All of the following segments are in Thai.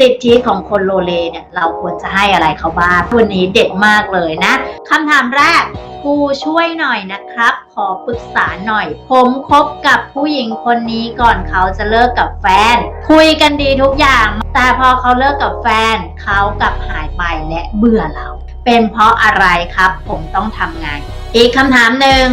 สิทธิของคนโลเลเนี่ยเราควรจะให้อะไรเขาบ้างวันนี้เด็ดมากเลยนะคำถามแรกครูช่วยหน่อยนะครับ ขอปรึกษาหน่อย ผมคบกับผู้หญิงคนนี้ก่อนเขาจะเลิกกับแฟน คุยกันดีทุกอย่าง แต่พอเขาเลิกกับแฟน เขากลับหายไปและเบื่อเรา เป็นเพราะอะไรครับ ผมต้องทำงาน อีกคำถามหนึ่ง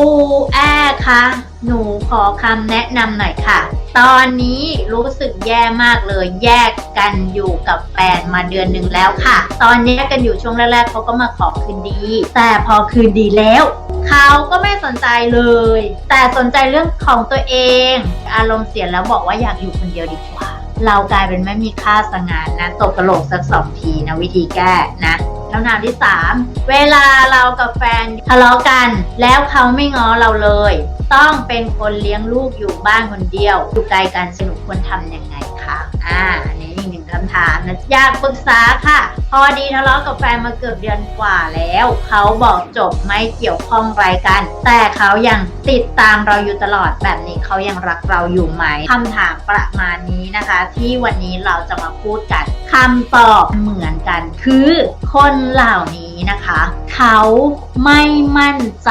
ครูแอ้คะหนูขอคำแนะนำหน่อยค่ะ ตอนนี้รู้สึกแย่มากเลย แยกกันอยู่กับแฟนมาเดือนหนึ่งแล้วค่ะ ตอนแยกกันอยู่ช่วงแรกๆเขาก็มาขอคืนดี แต่พอคืนดีแล้วเขาก็ไม่สนใจเลย แต่สนใจเรื่องของตัวเอง อารมณ์เสียแล้วบอกว่าอยากอยู่คนเดียวดีกว่า เรากลายเป็นไม่มีค่าสงานนะตกกระโหลกสักสองทีนะวิธีแก้นะ คำถามที่ 3 เวลาเรากับแฟนทะเลาะกัน แล้วเขาไม่ง้อเราเลย ต้องเป็นคนเลี้ยงลูกอยู่บ้านคนเดียว อยู่ไกลกันสนุกควรทำยังไง อ่าอันนี้อีกหนึ่งคำถามนะอยากปรึกษาค่ะ พอดีทะเลาะกับแฟนมาเกือบเดือนกว่าแล้ว เขาบอกจบไม่เกี่ยวข้องอะไรกัน แต่เขายังติดตามเราอยู่ตลอดแบบนี้เขายังรักเราอยู่ไหมคำถามประมาณนี้นะคะ ที่วันนี้เราจะมาพูดกันคำตอบเหมือนกัน คือคนเหล่านี้ นะคะ เขาไม่มั่นใจ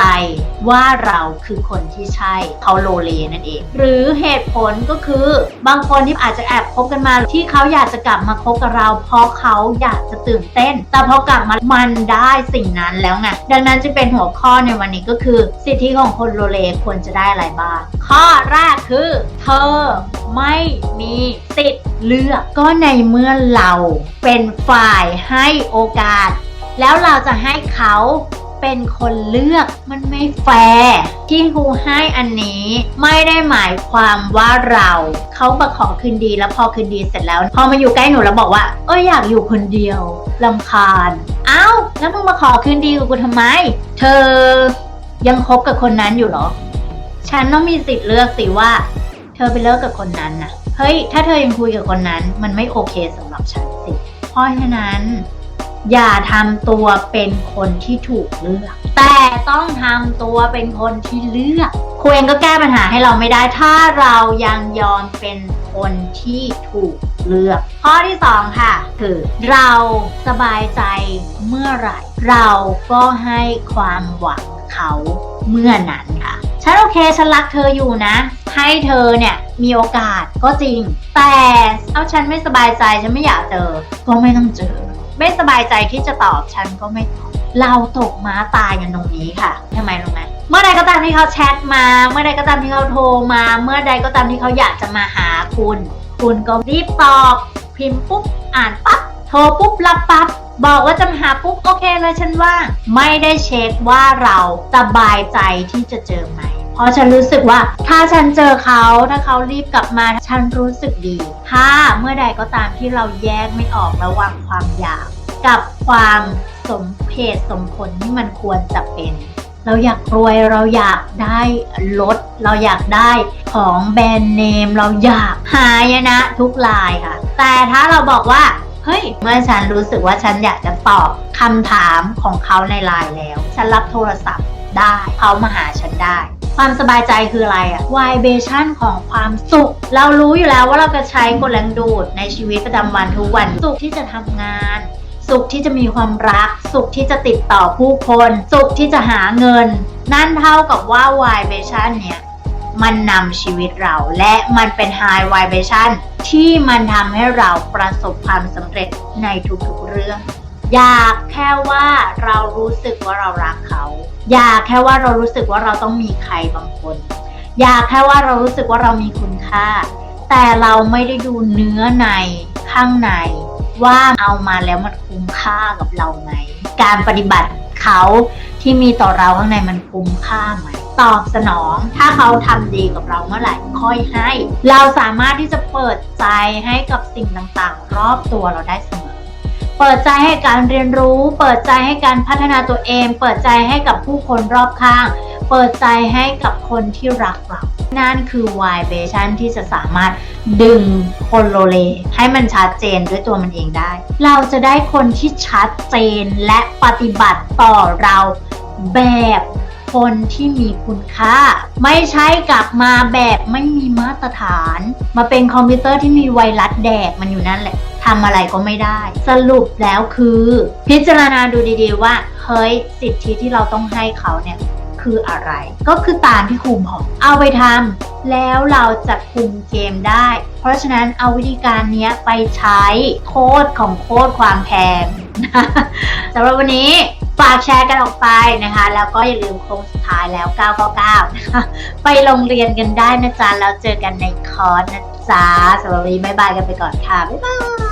ว่าเราคือคนที่ใช่เขาโลเลนั่นเอง หรือเหตุผลก็คือบางคนที่อาจจะแอบคบกันมา ที่เขาอยากจะกลับมาคบกับเรา เพราะเขาอยากจะตื่นเต้น แต่พอกลับมามันได้สิ่งนั้นแล้วไงดังนั้นจะเป็นหัวข้อในวันนี้ก็คือ สิทธิของคนโลเลควรจะได้อะไรบ้างข้อแรกคือ เธอไม่มีสิทธิ์เลือกก็ในเมื่อเราเป็นฝ่ายให้โอกาส แล้วเราจะให้เขาเป็นคนเลือกมันไม่แฟร์ที่ครูให้อันนี้ไม่ได้หมายความว่าเราเขามาขอคืนดีแล้วพอคืนดีเสร็จแล้ว พอมาอยู่ใกล้หนูแล้วบอกว่า เอ้อยากอยู่คนเดียวลำคาญเอ้าแล้วมึงมาขอคืนดีกับกูทำไม เธอยังคบกับคนนั้นอยู่หรอ ฉันต้องมีสิทธิ์เลือกสิว่า เธอไปเลิกกับคนนั้นนะเฮ้ยถ้าเธอยังคุยกับคนนั้น มันไม่โอเคสำหรับฉันสิเพราะฉะนั้น อย่าทำตัวเป็นคนที่ถูกเลือก แต่ต้องทำตัวเป็นคนที่เลือกครูเองก็แก้ปัญหาให้เราไม่ได้ ถ้าเรายังยอมเป็นคนที่ถูกเลือก ข้อที่สองค่ะ คือ เราสบายใจเมื่อไหร่ เราก็ให้ความหวังเขาเมื่อนั้นค่ะ ฉันโอเคฉันรักเธออยู่นะ ให้เธอเนี่ยมีโอกาสก็จริง แต่เอาฉันไม่สบายใจฉันไม่อยากเจอ ก็ไม่ต้องเจอ ไม่สบายใจที่จะตอบฉันก็ไม่ตอบเราตกม้าตายกันตรงนี้ค่ะทำไมรู้ไหมเมื่อใดก็ตามที่เขาแชทมา เมื่อใดก็ตามที่เขาโทรมา เมื่อใดก็ตามที่เขาอยากจะมาหาคุณ คุณก็รีบตอบ พิมพ์ปุ๊บอ่านปั๊บโทรปุ๊บรับปั๊บบอกว่าจะมาหาปุ๊บโอเคเลยฉันว่างไม่ได้เช็คว่าเราสบายใจที่จะเจอไหม เพราะฉันรู้สึกว่า ถ้าฉันเจอเขาถ้าเขารีบกลับมาฉันรู้สึกดี ถ้าเมื่อใดก็ตามที่เราแยกไม่ออกระหว่างความอยาก กับความสมเพศสมผลที่มันควรจะเป็น เราอยากรวยเราอยากได้รถเราอยากได้ของแบรนด์เนม เราอยากหายนะทุกลายค่ะ แต่ถ้าเราบอกว่าเฮ้ยเมื่อฉันรู้สึกว่าฉันอยากจะตอบคำถามของเขาในไลน์แล้ว ฉันรับโทรศัพท์ได้ เขามาหาฉันได้ ความสบายใจคืออะไรอะ vibration ของความสุข เรารู้อยู่แล้วว่าเราจะใช้กลแรงดูดในชีวิตประจำวันทุกวัน สุขที่จะทำงาน สุขที่จะมีความรัก สุขที่จะติดต่อผู้คน สุขที่จะหาเงิน นั่นเท่ากับว่า vibration เนี่ยมันนำชีวิตเราและมันเป็น high vibration ที่มันทำให้เราประสบความสำเร็จในทุกๆเรื่อง อยากแค่ว่าเรารู้สึกว่าเรารักเขา อยากแค่ว่าเรารู้สึกว่าเราต้องมีใครบางคน อยากแค่ว่าเรารู้สึกว่าเรามีคุณค่า แต่เราไม่ได้ดูเนื้อในข้างใน ว่าเอามาแล้วมันคุ้มค่ากับเราไหม การปฏิบัติเขาที่มีต่อเราข้างในมันคุ้มค่าไหมตอบสนอง ถ้าเขาทำดีกับเราเมื่อไหร่ค่อยให้ เราสามารถที่จะเปิดใจให้กับสิ่งต่างๆ รอบตัวเราได้เสมอ เปิดใจให้การเรียนรู้ เปิดใจให้การพัฒนาตัวเอง เปิดใจให้กับผู้คนรอบข้าง เปิดใจให้กับคนที่รักเรานั่นคือ vibration ที่จะสามารถดึงคนโลเล ให้มันชัดเจนด้วยตัวมันเองได้ เราจะได้คนที่ชัดเจนและปฏิบัติต่อเราแบบคนที่มีคุณค่า ไม่ใช่กลับมาแบบไม่มีมาตรฐาน มาเป็นคอมพิวเตอร์ที่มีไวรัสแดกมันอยู่นั่นแหละ ทำอะไรก็ไม่ได้ สรุปแล้วคือ พิจารณาดูดีๆว่า เฮ้ย สิทธิที่เราต้องให้เขาเนี่ยคืออะไร ก็คือตามที่ครูบอกเอาไปทำแล้วเราจะคุมเกมได้ เพราะฉะนั้นเอาวิธีการนี้ไปใช้โคตรของโคตรความแพงสำหรับวันนี้ฝากแชร์กันออกไปนะคะ แล้วก็อย่าลืมโค้งสุดท้ายแล้ว 999 นะคะ ไปโรงเรียนกันได้นะจ๊ะ แล้วเจอกันในคอร์สนะจ๊ะสำหรับวันนี้บ๊ายบายกันไปก่อนค่ะ บ๊ายบาย